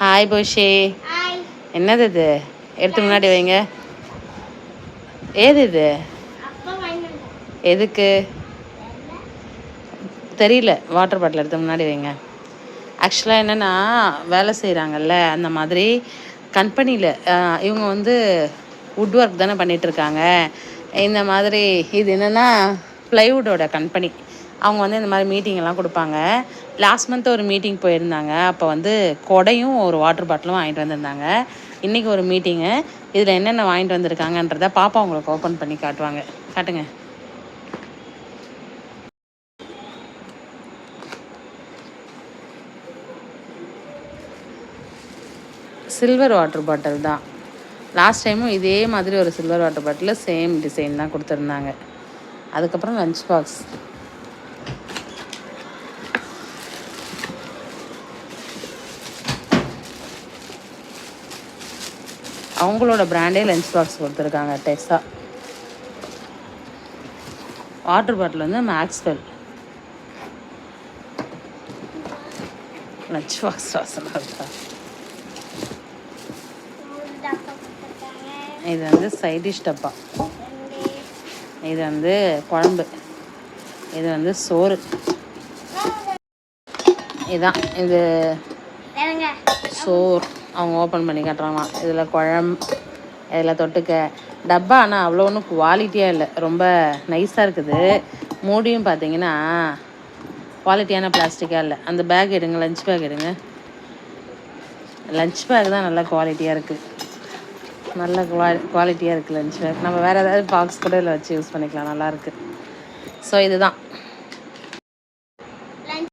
Hi போஷே என்னது இது? எடுத்து முன்னாடி வைங்க. ஏது இது? எதுக்கு? தெரியல. வாட்டர் பாட்டில் எடுத்து முன்னாடி வைங்க. ஆக்சுவலாக என்னென்னா வேலை செய்கிறாங்கல்ல அந்த மாதிரி கம்பெனியில் இவங்க வந்து வுட் ஒர்க் தானே பண்ணிட்டு இருக்காங்க. இந்த மாதிரி இது என்னென்னா ப்ளைவுட்டோட கம்பெனி அவங்க வந்து இந்த மாதிரி மீட்டிங் எல்லாம் கொடுப்பாங்க. லாஸ்ட் மந்த் ஒரு மீட்டிங் போயிருந்தாங்க. அப்போ வந்து கொடையும் ஒரு வாட்டர் பாட்டிலும் வாங்கிட்டு வந்திருந்தாங்க. இன்றைக்கி ஒரு மீட்டிங்கு இதில் என்னென்ன வாங்கிட்டு வந்திருக்காங்கன்றத பாப்பா உங்களுக்கு ஓப்பன் பண்ணி காட்டுவாங்க. காட்டுங்க. சில்வர் வாட்டர் பாட்டில் தான். லாஸ்ட் டைமும் இதே மாதிரி ஒரு சில்வர் வாட்டர் பாட்டிலில் சேம் டிசைன் தான் கொடுத்துருந்தாங்க. அதுக்கப்புறம் லஞ்ச் பாக்ஸ் அவங்களோட பிராண்டே லஞ்ச் பாக்ஸ் கொடுத்துருக்காங்க டெஸ்ஸா வாட்டர் பாட்டில் வந்து மேக்ஸ்வெல் லஞ்ச் பாக்ஸ் வாசனை இருக்கா? இது வந்து சைட் டிஷ் டப்பா. இது வந்து குழம்பு. இது வந்து சோறு. இதான் இது சோறு. அவங்க ஓப்பன் பண்ணி காட்டுறாங்களாம். இதில் குழம் இதில் தொட்டுக்க. டப்பா ஆனால் அவ்வளோ ஒன்றும் குவாலிட்டியாக இல்லை. ரொம்ப நைஸாக இருக்குது. மூடியும் பார்த்தீங்கன்னா குவாலிட்டியான பிளாஸ்டிக்காக இல்லை. அந்த பேக் எடுங்க லஞ்ச் பேக் எடுங்க. லஞ்ச் பேக் தான் நல்லா குவாலிட்டியாக இருக்குது நல்ல குவா குவாலிட்டியாக இருக்குது லஞ்ச் பேக் நம்ம வேறு ஏதாவது பாக்ஸ் கூட இதில் வச்சு யூஸ் பண்ணிக்கலாம். நல்லாயிருக்கு ஸோ இதுதான்.